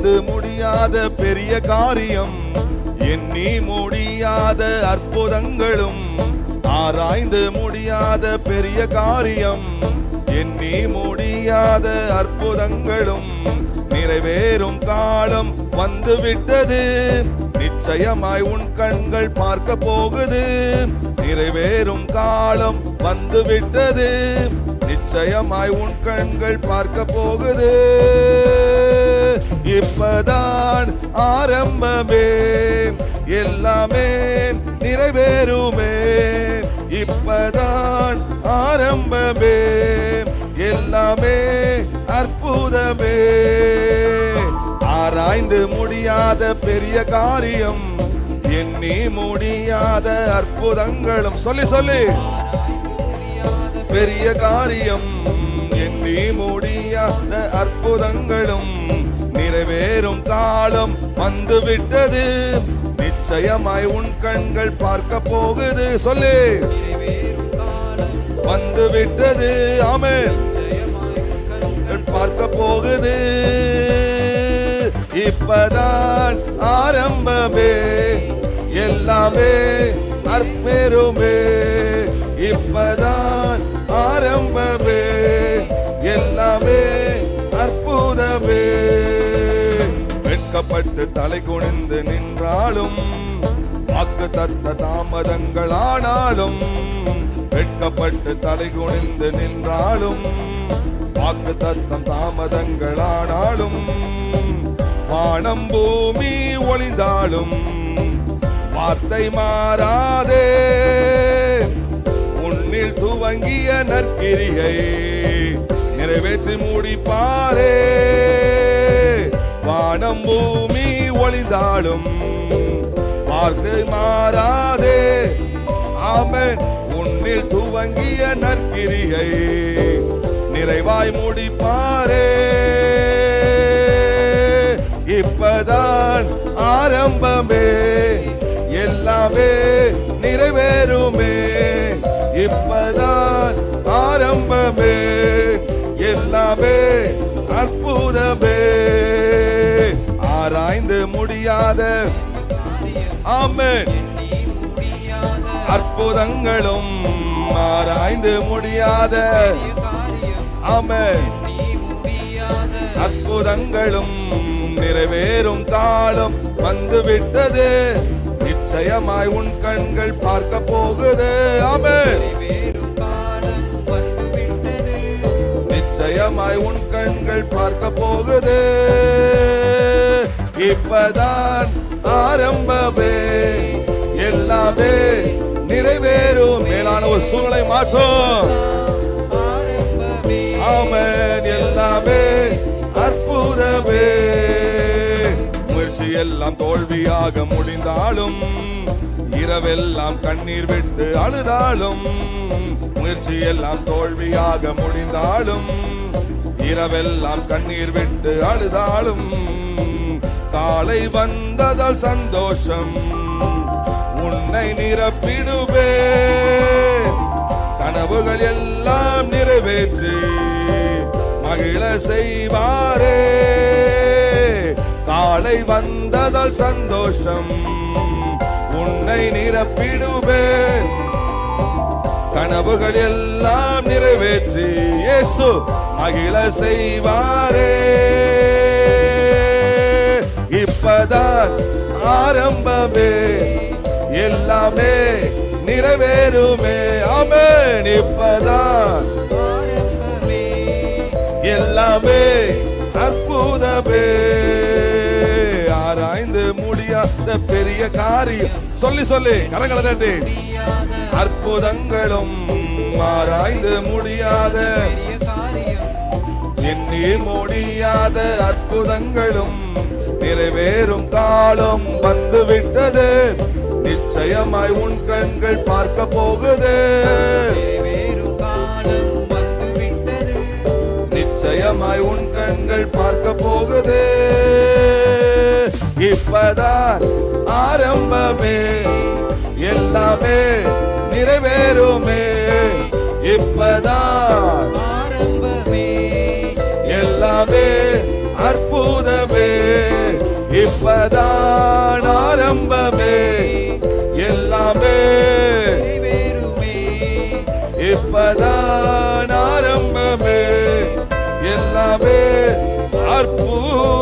ஆராய்ந்து முடியாத பெரிய காரியம் எண்ணி முடியாத அற்புதங்களும் ஆராய்ந்து முடியாத பெரிய காரியம் எண்ணி முடியாத அற்புதங்களும் நிறைவேறும் காலம் வந்து விட்டது. நிச்சயமாய் உன் கண்கள் பார்க்க போகுது. நிறைவேறும் காலம் வந்து விட்டது. நிச்சயமாய் உன் கண்கள் பார்க்க போகுது. இப்பதான் ஆரம்பமே. எல்லாமே நிறைவேறுமே. இப்பதான் ஆரம்பமே. எல்லாமே அற்புதமே. ஆராய்ந்து முடியாத பெரிய காரியம் எண்ணி முடியாத அற்புதங்களும். சொல்லி சொல்லி. பெரிய காரியம் எண்ணி முடியாத அற்புதங்களும். சேரும் காலம் வந்து விட்டது நிச்சயமாய் உன் கண்கள் பார்க்க போகுது. சொல்லு. வந்து விட்டது ஆமே பார்க்க போகுது. இப்பதான் ஆரம்பமே. எல்லாமே அற்பெருமே இப்பதான் ஆரம்பமே. எல்லாமே அற்புதமே. வெட்கப்பட்டு தலை குனிந்து நின்றாலும் வாக்கு தத்த தாமதங்கள் ஆனாலும் வெட்கப்பட்டு தலை குனிந்து நின்றாலும் வாக்கு தத்தம் தாமதங்களானாலும் வானம் பூமி ஒளிந்தாலும் வார்த்தை மாறாதே. உன்னில் துவங்கிய நற்கிரியை அழிந்தாலும் வார்த்தை மாறாதே. ஆமன். உன்னில் துவங்கிய நற்கிரியை நிறைவாய் முடிப்பாரே. இப்பதான் ஆரம்பமே. எல்லாமே முடியாத ஆமென். அற்புதங்களும் ஆராய்ந்து முடியாத ஆமென். அற்புதங்களும் நிறைவேறும் காலம் வந்து விட்டது நிச்சயமாய் உன் கண்கள் பார்க்க போகுது. ஆமென். நிச்சயமாய் உன் கண்கள் பார்க்க போகுது. இப்பதான் ஆரம்பமே. எல்லாமே நிறைவேறும். மேலான ஒரு சூழ்நிலை மாற்றம். ஆமென். எல்லாமே அற்புதமே. முயற்சி எல்லாம் தோல்வியாக முடிந்தாலும் இரவெல்லாம் கண்ணீர் விட்டு அழுதாலும் முயற்சி எல்லாம் தோல்வியாக முடிந்தாலும் இரவெல்லாம் கண்ணீர் விட்டு அழுதாலும் காலை வந்ததால் சந்தோஷம். உன்னை நிரப்பிடுவே. கனவுகள் எல்லாம் நிறைவேற்றி. மகிழ செய்வாரே. காலை வந்ததால் சந்தோஷம். உன்னை நிரப்பிடுவே. கனவுகள் எல்லாம் நிறைவேற்றி. இயேசு மகிழ செய்வாரே. ஆரம்பமே. எல்லாமே நிறைவேறுமே. ஆமென். இப்பதான் எல்லாமே அற்புதமே. ஆராய்ந்து முடியாத பெரிய காரியம். சொல்லி சொல்லி கரங்களை தட்டி. அற்புதங்களும் ஆராய்ந்து முடியாத எண்ணி முடியாத அற்புதங்களும் நிறைவேறும் காலம் வந்து விட்டது நிச்சயமாய் உன் கண்கள் பார்க்க போகுது. நிச்சயமாய் உன் கண்கள் பார்க்க போகுது. இப்பதான் ஆரம்பமே. எல்லாமே நிறைவேறுமே. இப்பதான் இப்பதான் ஆரம்பமே எல்லாமே அற்புதமே